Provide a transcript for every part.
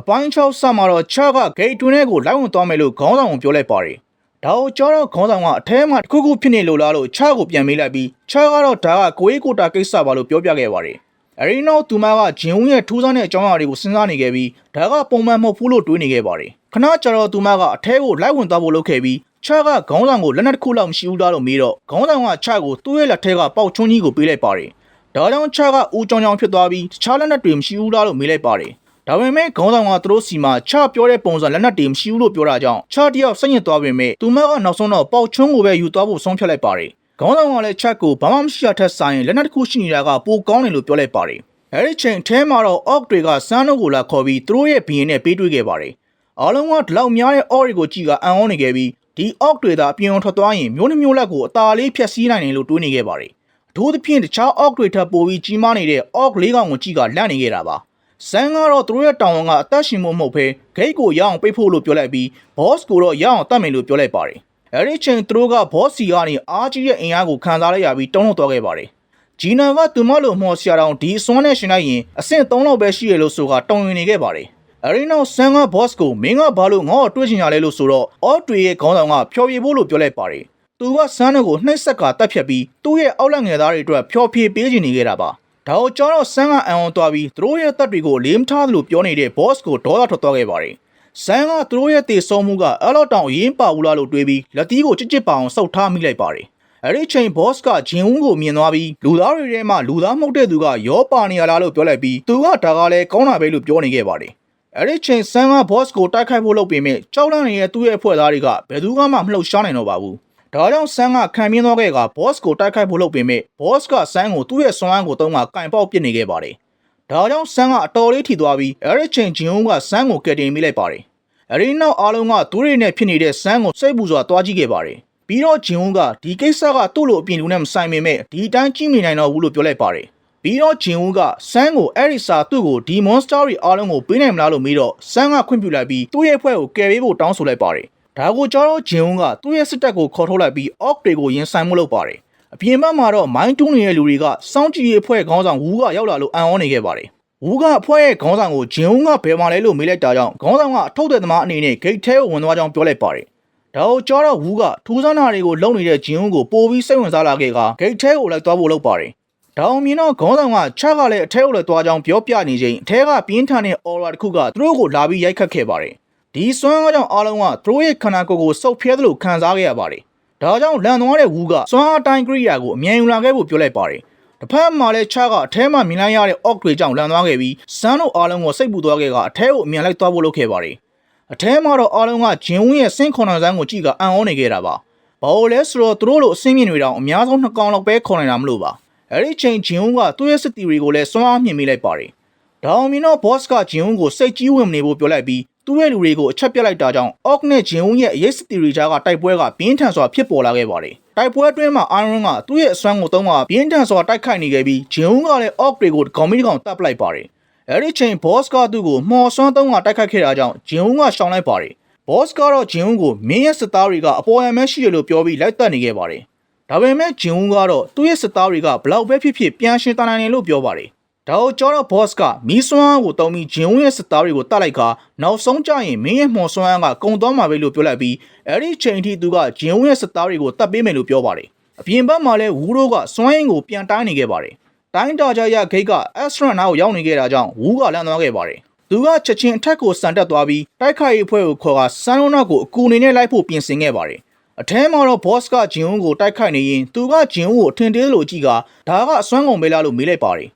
အပိုင်း6ဆက်မှာတော့ချာကဂိတ်တွင်းထဲကိုလိုက်ဝင်သွားမယ်လို့ခေါင်းဆောင်ကပြောလိုက်ပါတယ်ဒါကိုကြောတော့ခေါင်းဆောင်ကအထဲမှာတစ်ခုခုဖြစ်နေလို့လားလို့ချာကိုပြန်မေးလိုက်ပြီးချာကတော့ဒါကကိုအေးကိုတာကိစ္စပါလို့ပြောပြခဲ့ပါတယ်အရီနိုသူမကဂျင်ဦးရဲ့ထူးဆန်းတဲ့အကြောင်းအရာတွေကိုစဉ်းစားနေခဲ့ပြီးဒါကပုံမှန်မဟုတ်ဘူးလို့တွေးနေခဲ့ပါတယ်ခဏကြာတော့သူမကအထဲကိုလိုက်ဝင်သွားဖို့လုပ်ခဲ့ပြီးချာကခေါင်းဆောင်ကိုလက်နက်တစ်ခုလောက်မရှိဘူးလားလို့မေးတော့ခေါင်းဆောင်ကချာကိုသူ့ရဲ့လက်ထဲကပေါက်ချွန်းကြီးကိုပေးလိုက်ပါတယ်ဒါကြောင့်ချာကဦးကြောင်ကြောင်ဖြစ်သွားပြီးတခြားလက်နက်တွေမရှိဘူးလားလို့မေးလိုက်ပါတယ် ဒါပေမဲ့ခေါင်းဆောင်ကသူတို့စီမှာချပြောတဲ့ပုံစံလက်နက်တွေမရှိဘူးလို့ပြောတာကြောင့်ချတယောက်စိတ်ညစ်သွားပေမဲ့သူမကနောက်ဆုံးတော့ပေါက်ချွန်းကိုပဲယူသွားဖို့ဆုံးဖြတ်လိုက်ပါတယ်ခေါင်းဆောင်ကလည်းချက်ကိုဘာမှမရှိတာထက်ဆိုင်လက်နက်တစ်ခုရှိနေတာကပိုကောင်းတယ်လို့ပြောလိုက်ပါတယ်အဲဒီချိန်အဲမှာတော့ Orc တွေကစမ်းတို့ကိုလာခေါ်ပြီးသူတို့ရဲ့ဘီရင်နဲ့ပေးတွေ့ခဲ့ပါတယ်အားလုံးကဒီလောက်များတဲ့ Orc တွေကိုကြည့်ကအံ့ဩနေခဲ့ပြီးဒီ Orc တွေသာအပြင်ထွက်သွားရင်မျိုးနှမျိုးလက်ကိုအသာလေးဖျက်ဆီးနိုင်တယ်လို့တွေးနေခဲ့ပါတယ်အထူးသဖြင့်တခြား Orc တွေထပ်ပိုပြီးကြီးမားနေတဲ့ Orc လေးကောင်ကိုကြည့်ကလန့်နေခဲ့တာပါ။ ဆန်ကတော့သူတို့ရဲ့တောင်ဝန်ကအသက်ရှင်မှုမဟုတ်ဘဲဂိတ်ကိုရအောင်ပိတ်ဖို့လို့ပြောလိုက်ပြီး boss ကိုတော့ရအောင်တတ်မယ်လို့ပြောလိုက်ပါတယ်။အဲဒီချိန်သူတို့က boss စီကနေအားကြီးရဲ့အင်အားကိုခံစားလိုက်ရပြီးတုံ့လောက်သွားခဲ့ပါတယ်။ဂျီနာကသူမလို့မော်ဆရာတောင်ဒီအစွမ်းနဲ့ရှင်လိုက်ရင်အဆင့်3လောက်ပဲရှိရလို့ဆိုကတုံရင်နေခဲ့ပါတယ်။အဲဒီနောက်ဆန်က boss ကိုမင်းကဘာလို့ငေါ့ကိုတွေ့ချင်ရလဲလို့ဆိုတော့အော့တွေရဲ့ခေါင်းဆောင်ကဖျော်ဖြေဖို့လို့ပြောလိုက်ပါတယ်။သူကဆန်းကိုနှိပ်ဆက်ကတက်ဖြတ်ပြီးသူ့ရဲ့အောက်လက်ငယ်သားတွေအတွက်ဖျော်ဖြေပေးချင်နေခဲ့တာပါ။ ဒါကိုကြောတော့ဆန်းကအံအောင်သွားပြီးသူတို့ရဲ့တပ်တွေကိုလေးမထားသလိုပြောနေတဲ့ boss ကိုဒေါသထွက်သွားခဲ့ပါတယ်။ဆန်းကသူတို့ရဲ့တေဆုံးမှုကအဲ့လောက်တောင်အရင်ပါဘူးလားလို့တွေးပြီးလက်သီးကိုချစ်ချစ်ပါအောင်ဆုပ်ထားမိလိုက်ပါတယ်။အဲ့ဒီချိန် boss ကဂျင်ဦးကိုမြင်သွားပြီးလူသားတွေထဲမှာလူသားမဟုတ်တဲ့သူကရောပါနေရလားလို့ပြောလိုက်ပြီးသူကဒါကလည်းကောင်းတာပဲလို့ပြောနေခဲ့ပါတယ်။အဲ့ဒီချိန်ဆန်းက boss ကိုတိုက်ခိုက်ဖို့လုပ်ပေမဲ့ကြောက်လန့်နေတဲ့သူ့ရဲ့အဖွဲ့သားတွေကဘယ်သူမှမလှုပ်ရှားနိုင်တော့ပါဘူး။ ဒါကြောင့်ဆန်းကခံပြင်းသွားခဲ့က boss ကိုတိုက်ခိုက်ဖို့လုပ်ပေမဲ့ boss ကဆန်းကိုသူ့ရဲ့စွမ်းအားကိုသုံးမှကင်ပေါက်ပစ်နေခဲ့ပါတယ်။ဒါကြောင့်ဆန်းကအတော်လေးထိသွားပြီးအဲ့ဒီချိန်ဂျင်ဦးကဆန်းကိုကယ်တင်မိလိုက်ပါတယ်။အဲ့ဒီနောက်အားလုံးကသူတွေနဲ့ဖြစ်နေတဲ့ဆန်းကိုစိတ်ပူစွာတွားကြည့်ခဲ့ပါတယ်။ပြီးတော့ဂျင်ဦးကဒီကိစ္စကသူ့လိုအပြင်လူနဲ့မဆိုင်ပေမဲ့ဒီတိုင်းကြည့်မိနိုင်တော့ဘူးလို့ပြောလိုက်ပါတယ်။ပြီးတော့ဂျင်ဦးကဆန်းကိုအဲ့ဒီစာသူ့ကိုဒီမွန်စတာတွေအားလုံးကိုပေးနိုင်မလားလို့မေးတော့ဆန်းကခွင့်ပြုလိုက်ပြီးသူ့ရဲ့အဖွဲ့ကိုကယ်ပေးဖို့တောင်းဆိုလိုက်ပါတယ်။ ဒါကိုကြောတော့ဂျင်ဦးကသူ့ရဲ့စစ်တပ်ကိုခေါ်ထုတ်လိုက်ပြီးအော့တွေကိုရင်ဆိုင်မှုလုပ်ပါတယ်။အပြင်ဘက်မှာတော့မိုင်းတူးနေတဲ့လူတွေကစောင့်ကြည့်ရေးအဖွဲ့ခေါင်းဆောင်ဝူးကရောက်လာလို့အံ့ဩနေခဲ့ပါတယ်။ဝူးကအဖွဲ့ရဲ့ခေါင်းဆောင်ကိုဂျင်ဦးကဘယ်မှာလဲလို့မေးလိုက်တာကြောင့်ခေါင်းဆောင်ကအထုတ်တဲ့သမားအနေနဲ့ဂိတ်ထဲကိုဝင်သွားကြောင်းပြောလိုက်ပါတယ်။ဒါကိုကြောတော့ဝူးကထူးဆန်းတာတွေကိုလုံနေတဲ့ဂျင်ဦးကိုပိုပြီးစိတ်ဝင်စားလာခဲ့ကဂိတ်ထဲကိုလိုက်သွားဖို့လုပ်ပါတယ်။ဒါအောင်မြင်တော့ခေါင်းဆောင်ကချကလည်းအထဲကိုလည်းသွားကြောင်းပြောပြနေချိန်အထဲကပြင်းထန်တဲ့ aura တစ်ခုကသူတို့ကိုလာပြီးရိုက်ခတ်ခဲ့ပါတယ်။ ဒီစွမ်းအားကြောင့်အားလုံးကသူတို့ရဲ့ခန္ဓာကိုယ်ကိုစုပ်ဖျဲသလိုခံစားခဲ့ရပါတယ်။ဒါကြောင့်လန်သွားတဲ့ဝူကစွမ်းအားတိုင်းကရိယာကိုအမြန်ယူလာခဲ့ဖို့ပြောလိုက်ပါတယ်။တစ်ဖက်မှာလည်းချကအထဲမှာမြင်လိုက်ရတဲ့ orc တွေကြောင့်လန်သွားခဲ့ပြီးစမ်းတို့အားလုံးကိုစိတ်ပူသွားခဲ့ကအထဲကိုအမြန်လိုက်သွားဖို့လုပ်ခဲ့ပါတယ်။အထဲမှာတော့အားလုံးကဂျင်ဝင်းရဲ့စင်းခွန်တော်ဆန်းကိုကြည့်ကအံ့ဩနေခဲ့တာပါ။ဘာလို့လဲဆိုတော့သူတို့လိုအဆင်းမြင့်တွေတောင်အများဆုံးနှစ်ကောင်လောက်ပဲခေါ်နေတာမလို့ပါ။အဲဒီချိန်ဂျင်ဝင်းကသူ့ရဲ့စစ်တီတွေကိုလည်းစွမ်းအားမြင့်မိလိုက်ပါတယ်။ဒါအောင်မြင်တော့ boss ကဂျင်ဝင်းကိုစိတ်ကြီးဝင်မနေဖို့ပြောလိုက်ပြီး သူ့ရဲ့လူတွေကိုအချက်ပြတ်လိုက်တာကြောင့် Orc နဲ့ Jin ရဲ့အရေးစတီရီဂျာကတိုက်ပွဲကပြင်းထန်စွာဖြစ်ပေါ်လာခဲ့ပါတယ်။တိုက်ပွဲအတွင်းမှာ Iron ကသူ့ရဲ့အစွမ်းကိုသုံးကပြင်းထန်စွာတိုက်ခိုက်နေခဲ့ပြီး Jin ကလည်း Orc တွေကိုခေါင်းမီးကောင်တပ်ပလိုက်ပါတယ်။အဲဒီချိန် Boss ကသူ့ကိုမှော်စွမ်းသုံးကတိုက်ခိုက်ခဲ့တာကြောင့် Jin ကရှောင်လိုက်ပါတယ်။ Boss ကတော့ Jin ကိုမင်းရဲ့စစ်သားတွေကအပေါ်ယံမဲရှိတယ်လို့ပြောပြီးလိုက်တက်နေခဲ့ပါတယ်။ဒါပေမဲ့ Jin ကတော့သူ့ရဲ့စစ်သားတွေကဘလောက်ပဲဖြစ်ဖြစ်ပြန်ရှင်းတန်နိုင်တယ်လို့ပြောပါတယ်။ ဒါကိုကျော်တော့ boss ကမီးစွမ်းကိုတုံးပြီးဂျင်ဝင်းရဲ့စစ်သားတွေကိုတတ်လိုက်ကနောက်ဆုံးကြရင်မင်းရဲ့မှော်စွမ်းကကုံသွားမှာပဲလို့ပြောလိုက်ပြီးအဲ့ဒီချိန်ထိသူကဂျင်ဝင်းရဲ့စစ်သားတွေကိုတတ်ပေးမယ်လို့ပြောပါတယ်အပြင်ဘက်မှာလည်းဝူးတို့ကစွမ်းရင်ကိုပြန်တိုင်းနေခဲ့ပါတယ်တိုင်းတာကြရဂိတ်ကအက်စထရန်နာကိုရောက်နေခဲ့တာကြောင့်ဝူးကလန့်သွားခဲ့ပါတယ်သူကချက်ချင်းအထက်ကိုစံတက်သွားပြီးတိုက်ခိုက်ရေးဖွဲ့ကိုခေါ်ကစန်လုံးနောက်ကိုအကူအနေနဲ့လိုက်ဖို့ပြင်ဆင်ခဲ့ပါတယ်အထဲမှာတော့ boss ကဂျင်ဝင်းကိုတိုက်ခိုက်နေရင်သူကဂျင်ဝင်းကိုအထင်သေးလို့ကြည့်ကဒါကအစွမ်းကုန်ပဲလားလို့မေးလိုက်ပါတယ်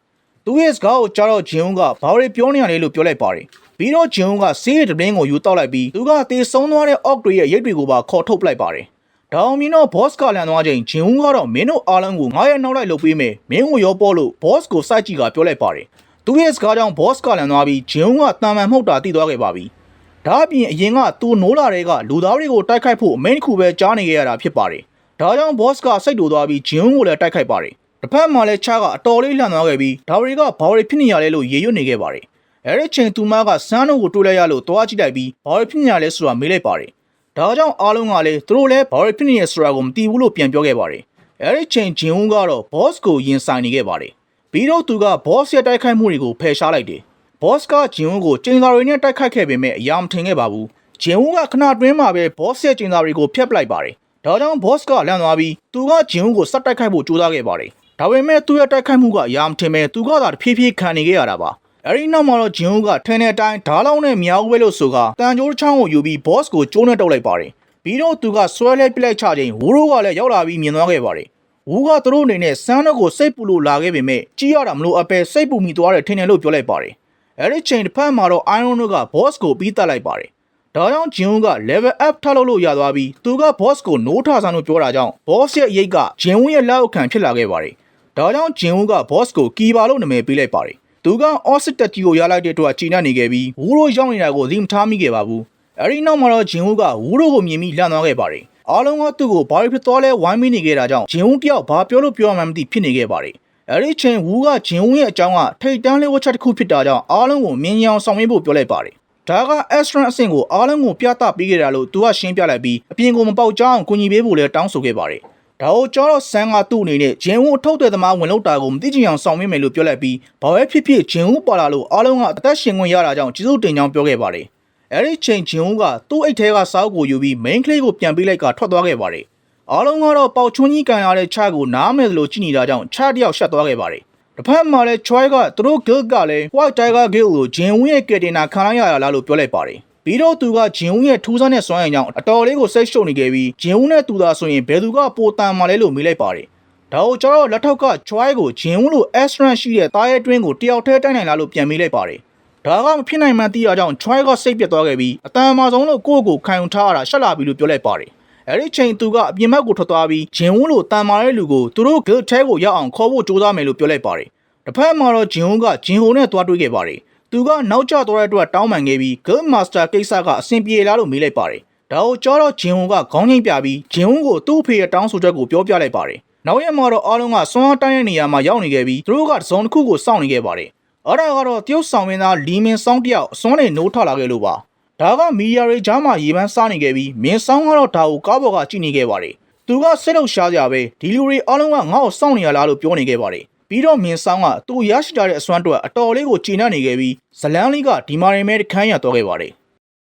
သူ့ရဲ့စကားကိုကြားတော့ဂျင်ုံကဘာတွေပြောနေရလဲလို့ပြောလိုက်ပါတယ်ပြီးတော့ဂျင်ုံကဆေးရတပင်းကိုယူတောက်လိုက်ပြီးသူကတေဆုံးသွားတဲ့ Orc တွေရဲ့ရိတ်တွေကိုပါခေါ်ထုတ်ပလိုက်ပါတယ်ဒါအောင်မင်းတော့ boss ကလန်သွားချိန်ဂျင်ုံကတော့မင်းတို့အားလုံးကိုငါရဲ့နောက်လိုက်လုပ်ပေးမယ်မင်းကိုရောပေါ်လို့ boss ကိုစိုက်ကြည့်ကပြောလိုက်ပါတယ်သူရဲ့စကားကြောင့် boss ကလန်သွားပြီးဂျင်ုံကတာမန်မဟုတ်တာသိသွားခဲ့ပါပြီဒါအပြင်အရင်ကသူနိုးလာတဲ့ကလူသားတွေကိုတိုက်ခိုက်ဖို့အမိန့်တစ်ခုပဲကြားနေခဲ့ရတာဖြစ်ပါတယ်ဒါကြောင့် boss ကစိတ်တူသွားပြီးဂျင်ုံကိုလည်းတိုက်ခိုက်ပါတယ် တစ်ဖက်မှာလည်းချားကအတော်လေးလှန်သွားခဲ့ပြီးဒါဝရီကဘာဝရီဖြစ်နေရလဲလို့ရေရွတ်နေခဲ့ပါတယ်။အဲဒီချိန်သူမကစန်းတို့ကိုတွေးလိုက်ရလို့တွားကြည့်လိုက်ပြီးဘာဝရီဖြစ်နေရလဲဆိုတာမေးလိုက်ပါတယ်။ဒါကြောင့်အားလုံးကလည်းသူတို့လည်းဘာဝရီဖြစ်နေရဆိုတာကိုမသိဘူးလို့ပြန်ပြောခဲ့ပါတယ်။အဲဒီချိန်ဂျင်ဝန်းကတော့ boss ကိုရင်ဆိုင်နေခဲ့ပါတယ်။ပြီးတော့သူက boss ရဲ့တိုက်ခိုက်မှုတွေကိုဖယ်ရှားလိုက်တယ်။ဘော့စ်ကဂျင်ဝူကိုကျင်းစာတွေနဲ့တိုက်ခိုက်ခဲ့ပေမဲ့အရာမထင်ခဲ့ပါဘူးဂျင်ဝူကခဏတွင်းမှာပဲဘော့စ်ရဲ့ကျင်းစာတွေကိုဖျက်ပလိုက်ပါတယ်ဒါကြောင့်ဘော့စ်ကလန့်သွားပြီးသူကဂျင်ဝူကိုစက်တိုက်ခိုက်ဖို့ကြိုးစားခဲ့ပါတယ် ဒါပေမဲ့သူ့ရဲ့တိုက်ခိုက်မှုကအရာမထင်ပဲသူကသာတဖြည်းဖြည်းခံနေခဲ့ရတာပါအဲဒီနောက်မှာတော့ဂျင်ဝူကထင်းတဲ့အတိုင်းဓားလောင်းနဲ့မြောက်ဝဲလို့ဆိုကတန်ကြိုးတစ်ချောင်းကိုယူပြီးဘော့စ်ကိုကျိုးနဲ့တုပ်လိုက်ပါတယ်ပြီးတော့သူကဆွဲလဲပစ်လိုက်ချချိန်ဝူရိုးကလည်းရောက်လာပြီးမြင်သွားခဲ့ပါတယ်ဝူကသူတို့အနေနဲ့စမ်းတော့ကိုစိတ်ပူလို့လာခဲ့ပေမဲ့ကြီးရတာမလို့အပယ်စိတ်ပူမိသွားတယ်ထင်တယ်လို့ပြောလိုက်ပါတယ်အဲ့ဒီချိန်တစ်ဖက်မှာတော့ Iron တို့က boss ကိုပြီးတက်လိုက်ပါတယ်ဒါကြောင့်ဂျင်ဝူက level up ထပ်လုပ်လို့ရသွားပြီးသူက boss ကို no ထဆန်းလို့ပြောတာကြောင့် boss ရဲ့အရေးကဂျင်ဝူရဲ့လက်အောက်ခံဖြစ်လာခဲ့ပါတယ် ဒါကြောင့်ဂျင်ဝူက boss ကိုကီပါလို့နာမည်ပေးလိုက်ပါတယ်သူက offset တက်ကြီးကိုရလိုက်တဲ့အတွက်ချိန်နေနေခဲ့ပြီးဝူရိုရောက်နေတာကိုသိမထားမိခဲ့ပါဘူးအဲ့ဒီနောက်မှာတော့ဂျင်ဝူကဝူရိုကိုမြင်ပြီးလန့်သွားခဲ့ပါတယ်အားလုံးကသူ့ကိုဘာဖြစ်သွားလဲဝိုင်းမိနေခဲ့တာကြောင့်ဂျင်ဝူတယောက်ဘာပြောလို့ပြောမှမသိဖြစ်နေခဲ့ပါတယ်အဲ့ဒီချိန်ဝူကဂျင်ဝူရဲ့အကြောင်းကထိတ်တန်းလေးဝက်ချက်တစ်ခုဖြစ်တာကြောင့်အားလုံးကိုမြင်ရအောင်ဆောင်ရွက်ဖို့ပြောလိုက်ပါတယ်ဒါက extra အဆင့်ကိုအားလုံးကိုပြသပေးခဲ့တာလို့သူကရှင်းပြလိုက်ပြီးအပြင်ကိုမပေါက်ကြအောင်ကူညီပေးဖို့လည်းတောင်းဆိုခဲ့ပါတယ် ဒါကိုကျောတော့ဆန်းကသူ့အနေနဲ့ဂျင်ဝူအထုတ်တဲ့သမားဝင်လို့တာကိုမသိချင်အောင်ဆောင်ရွက်မယ်လို့ပြောလိုက်ပြီးဘာပဲဖြစ်ဖြစ်ဂျင်ဝူပါလာလို့အားလုံးကအသက်ရှင်ခွင့်ရတာကြောင့်ကျေးဇူးတင်ကြောင်းပြောခဲ့ပါတယ်အဲ့ဒီချိန်ဂျင်ဝူကသူ့အိတ်ထဲကစောက်ကိုယူပြီး main ကလေးကိုပြန်ပေးလိုက်ကထွက်သွားခဲ့ပါတယ်အားလုံးကတော့ပေါက်ချွန်းကြီးကန်ရတဲ့ချကိုနားမယ်လို့ကြည့်နေတာကြောင့်ချတယောက်ရှက်သွားခဲ့ပါတယ်တစ်ဖက်မှာလည်း Choi ကသူတို့ guild ကလည်း White Tiger Guild ကိုဂျင်ဝူရဲ့ကယ်တင်နာခံလိုက်ရတာလားလို့ပြောလိုက်ပါတယ် ပြီးတော့သူကဂျင်ဝူရဲ့ထူးဆန်းတဲ့စွမ်းရည်ကြောင့်အတော်လေးကိုစိတ်ရှုပ်နေခဲ့ပြီးဂျင်ဝူနဲ့သူသာဆိုရင်ဘယ်သူကပိုတန်မှလဲလို့မေးလိုက်ပါတယ်ဒါကိုကျတော့လက်ထောက်က Choi ကိုဂျင်ဝူလို Astran ရှိတဲ့တားရဲတွင်းကိုတယောက်တည်းတိုက်နိုင်လားလို့ပြန်မေးလိုက်ပါတယ်ဒါကမဖြစ်နိုင်မှန်းသိရကြောင်း Choi ကစိတ်ပြတ်သွားခဲ့ပြီးအတန်အမာဆုံးလို့ကိုယ့်ကိုခံယူထားရတာရှက်လာပြီလို့ပြောလိုက်ပါတယ်အဲ့ဒီချိန်သူကအပြင်ဘက်ကိုထွက်သွားပြီးဂျင်ဝူလိုတန်မာတဲ့လူကိုသူတို့ guild ထဲကိုရောက်အောင်ခေါ်ဖို့ကြိုးစားမယ်လို့ပြောလိုက်ပါတယ်တစ်ဖက်မှာတော့ဂျင်ဝူကဂျင်ဟိုနဲ့တွားတွေ့ခဲ့ပါတယ် သူကနောက်ကျသွားတဲ့အတွက်တောင်းပန်ခဲ့ပြီး guild master ကိစ္စကအဆင်ပြေလားလို့မေးလိုက်ပါတယ်ဒါကိုကြောတော့ဂျင်ဝူကခေါင်းငိမ့်ပြပြီးဂျင်ဝူကိုသူ့အဖေရဲ့တောင်းဆိုချက်ကိုပြောပြလိုက်ပါတယ်နောက်ရက်မှာတော့အားလုံးကစွမ်းအားတိုင်းတဲ့နေရာမှာရောက်နေခဲ့ပြီးသူတို့ကဇုံတစ်ခုကိုစောင့်နေခဲ့ပါတယ်အဲ့ဒါကတော့တရုတ်ဆောင်မင်းသားလီမင်ဆောင်တယောက်အစွမ်းနဲ့နိုးထလာခဲ့လို့ပါဒါကမီယာရီကြားမှာရေပန်းစားနေခဲ့ပြီးမင်းဆောင်ကတော့ဒါကိုကားပေါ်ကကြည့်နေခဲ့ပါတယ်သူကစိတ်လုံးရှားကြပဲဒီလူတွေအားလုံးကငါ့ကိုစောင့်နေရလားလို့ပြောနေခဲ့ပါတယ် ပြီးတော့မင်းဆောင်ကသူရရှိထားတဲ့အစွမ်းအတွက်အတော်လေးကိုကျေနပ်နေခဲ့ပြီးဇလန်းလေးကဒီမာရင်မဲတခန်းရတော့ခဲ့ပါတယ်